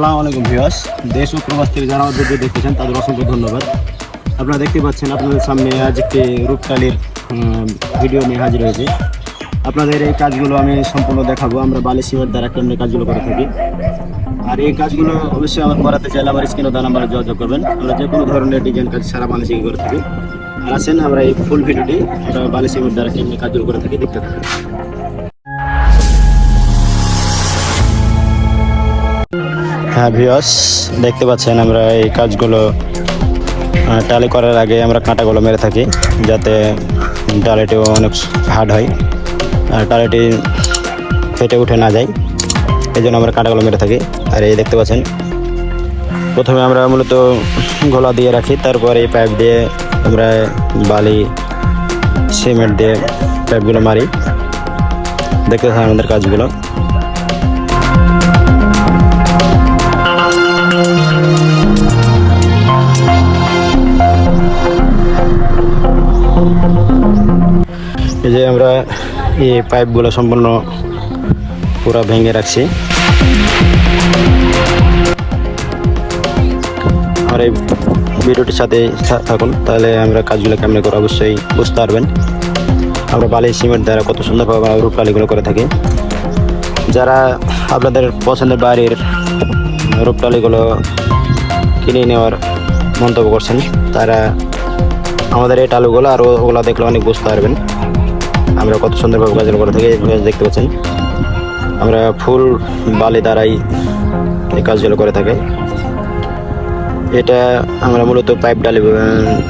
আসসালামু আলাইকুম ভিউয়ার্স। দেশ ও প্রবাস থেকে যারা আমাদের দেখতেছেন, তাদের অসংখ্য ধন্যবাদ। আপনারা দেখতে পাচ্ছেন আপনাদের সামনে আজ একটি রূপকালির ভিডিও নিয়ে হাজির হয়েছে। আপনাদের এই কাজগুলো আমি সম্পূর্ণ দেখাবো। আমরা বালি সিমেন্ট দ্বারা কেমনি কাজগুলো করে থাকি। আর এই কাজগুলো অবশ্যই আমার করাতে চাইলে আমার স্ক্রিনে দেওয়া নাম্বারে যোগাযোগ করবেন। আমরা যে কোনো ধরনের ডিজাইন কাজ সারা বাংলাদেশে করে থাকি। আর আসেন আমরা এই ফুল ভিডিওটি আমরা বালি সিমেন্ট দ্বারা কেমনি কাজগুলো করে থাকি, দেখতে থাকি হ্যাঁ ভিওস দেখতে পাচ্ছেন আমরা এই কাজগুলো টালি করার আগে আমরা কাঁটাগুলো মেরে থাকি, যাতে টালিটিও অনেক হার্ড হয়, আর টালিটি ফেটে উঠে না যায় এই জন্য আমরা কাঁটাগুলো মেরে থাকি, আর এই দেখতে পাচ্ছেন, প্রথমে আমরা মূলত গলা দিয়ে রাখি, তারপর এই পাইপ দিয়ে আমরা বালি, সিমেন্ট দিয়ে পাইপগুলো মারি, দেখতে থাকেন আমাদের কাজগুলো এই যে আমরা এই পাইপগুলো সম্পূর্ণ পুরো ভেঙে রাখছি। আর এই ভিডিওটির সাথে থাকুন, তাহলে আমরা কাজগুলো কেমন করে অবশ্যই বুঝতে পারবেন। আমরা বালি, সিমেন্ট দ্বারা কত সুন্দরভাবে আমরা রূপকালিগুলো করে থাকি। যারা আপনাদের পছন্দের বাড়ির রূপটালিগুলো কিনে নেওয়ার মন্তব্য করছেন, তারা আমাদের এই টালুগুলো আর ওগুলো দেখলে অনেক বুঝতে পারবেন। আমরা কত সুন্দরভাবে কাজগুলো করে থাকি দেখতে পাচ্ছেন। আমরা ফুল বালি দ্বারাই এই কাজগুলো করে থাকি। এটা আমরা মূলত পাইপ ডালি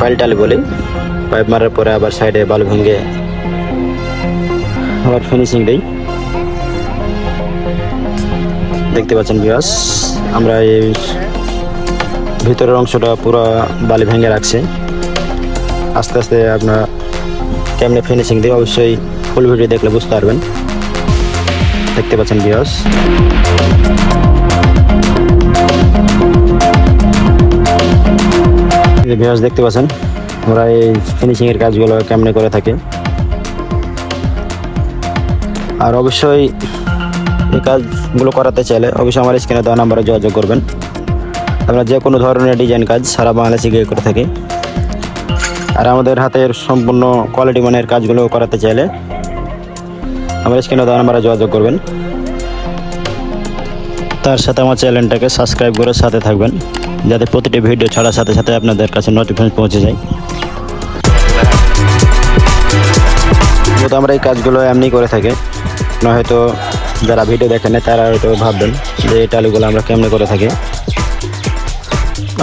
পাইল ডালি বলি। পাইপ মারার পরে আবার সাইডে বালু ভেঙে আবার ফিনিশিং দিই। দেখতে পাচ্ছেন বিয়াস আমরা এই ভিতরের অংশটা পুরো বালি ভেঙে রাখছি। আস্তে আস্তে আপনার কেমনে ফিনিশিং দিয়ে অবশ্যই ফুল ভিডিও দেখলে বুঝতে পারবেন। দেখতে পাচ্ছেন বিয়াস বিয়াস দেখতে পাচ্ছেন আমরা এই ফিনিশিং এর কাজগুলো কেমনে করে থাকি। আর অবশ্যই এই কাজগুলো করাতে চাইলে অবশ্যই আমার স্ক্রিনে দেওয়া নাম্বারে যোগাযোগ করবেন। আমরা যে কোনো ধরনের ডিজাইন কাজ সারা বাংলাদেশে গিয়ে করে থাকি। আর আমাদের হাতের সম্পূর্ণ কোয়ালিটি মানের কাজগুলো করাতে চাইলে আমার স্ক্রিনে দেওয়া নাম্বারে যোগাযোগ করবেন। তার সাথে আমার চ্যানেলটাকে সাবস্ক্রাইব করে সাথে থাকবেন, যাতে প্রতিটি ভিডিও ছাড়ার সাথে সাথে আপনাদের কাছে নোটিফিকেশন পৌঁছে যায়। যেহেতু আমরা এই কাজগুলো এমনি করে থাকি না হয়তো যারা ভিডিও দেখেন তারা হয়তো ভাববেন যে এই টালিগুলো আমরা কেমনে করে থাকি।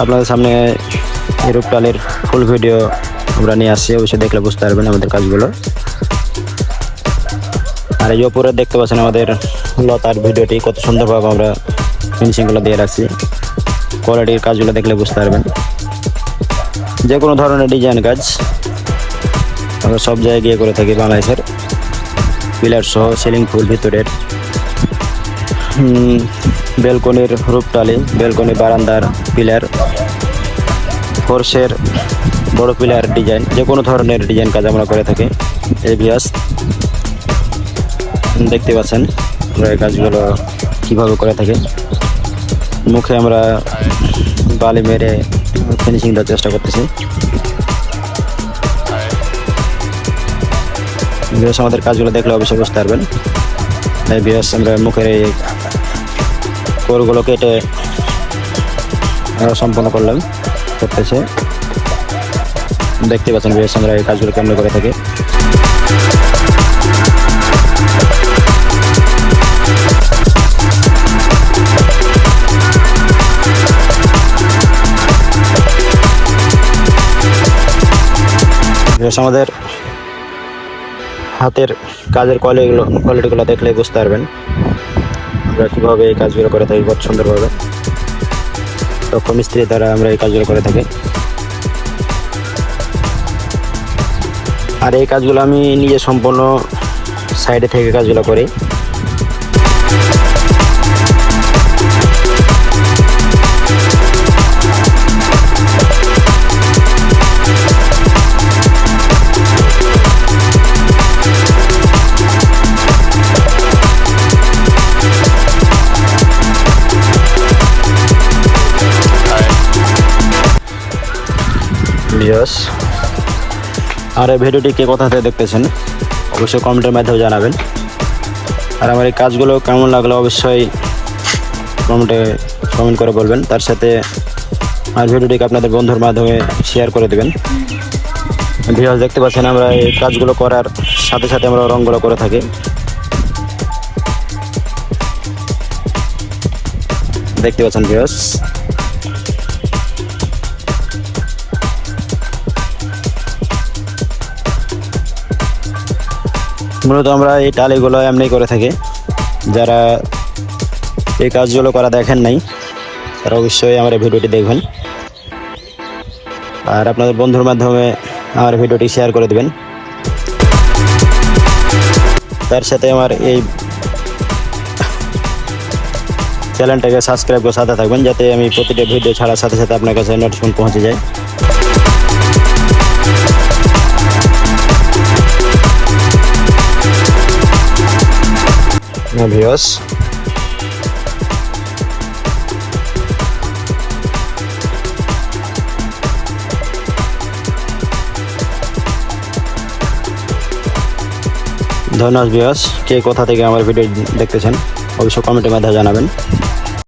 আপনাদের সামনে এরূপ টালির ফুল ভিডিও আমরা নিয়ে আসছি অবশ্যই দেখলে বুঝতে পারবেন আমাদের কাজগুলো। আর এই ওপরে দেখতে পাচ্ছেন আমাদের লতার ভিডিওটি, কত সুন্দরভাবে আমরা ফিনিশিংগুলো দিয়ে রাখছি। কোয়ালিটির কাজগুলো দেখলে বুঝতে পারবেন। যে কোনো ধরনের ডিজাইন কাজ, আমরা সব জায়গায় গিয়ে করে থাকি বাংলাদেশের। পিলার সহ সিলিং ফুল ভিতরের। বেলকনির রূপটালি বেলকনি বারান্দার পিলার ফোর্সের বড় পিলার ডিজাইন যে কোনো ধরনের ডিজাইন কাজ আমরা করে থাকি। এই দেখতে পাচ্ছেন আমরা এই কাজগুলো কীভাবে করে থাকি। মুখে আমরা বালি মেরে ফিনিশিং দেওয়ার চেষ্টা করতেছি। বিয়াস আমাদের কাজগুলো দেখলে অবশ্যই বুঝতে পারবেন। এই বিয়াস আমরা মুখের এই কোরগুলো কেটে সম্পন্ন করলাম, করতেছে। দেখতে পাচ্ছেন বিয়াস আমরা এই কাজগুলো কেমন করে থাকি। আমাদের হাতের কাজের কোয়ালিটিগুলো কোয়ালিটিগুলো দেখলে বুঝতে পারবেন। আমরা কীভাবে এই কাজগুলো করে থাকি কত সুন্দরভাবে। দক্ষ মিস্ত্রি দ্বারা আমরা এই কাজগুলো করে থাকি। আর এই কাজগুলো আমি নিজে সম্পূর্ণ সাইডে থেকে কাজগুলো করি Yes. আর এই ভিডিওটি কে কোথা থেকে দেখতেছেন? অবশ্যই কমেন্টের মাধ্যমে জানাবেন। আর আমার এই কাজগুলো কেমন লাগল অবশ্যই কমেন্টে কমেন্ট করে বলবেন। তার সাথে আর ভিডিওটিকে আপনাদের বন্ধুর মাধ্যমে শেয়ার করে দেবেন। ভিউয়ার্স দেখতে পাচ্ছেন আমরা এই কাজগুলো করার সাথে সাথে আমরা রঙগুলো করে থাকি। দেখতে পাচ্ছেন ভিউয়ার্স মূলত আমরা এই টালিগুলো এমনি করে থাকি। যারা এই কাজগুলো করা দেখেন নাই, তারা অবশ্যই আমার এই ভিডিওটি দেখবেন। আর আপনাদের বন্ধুর মাধ্যমে আমার ভিডিওটি শেয়ার করে দেবেন। তার সাথে আমার এই চ্যানেলটাকে সাবস্ক্রাইব করে সাথে থাকবেন, যাতে আমি প্রতিটা ভিডিও ছাড়ার সাথে সাথে আপনার কাছে নোটিফিকেশন পৌঁছে যায়। ভিওস ধন্যবাদ ভিওস কে কোথা থেকে আমার ভিডিও দেখতেছেন অবশ্যই কমেন্টের মাধ্যমে জানাবেন।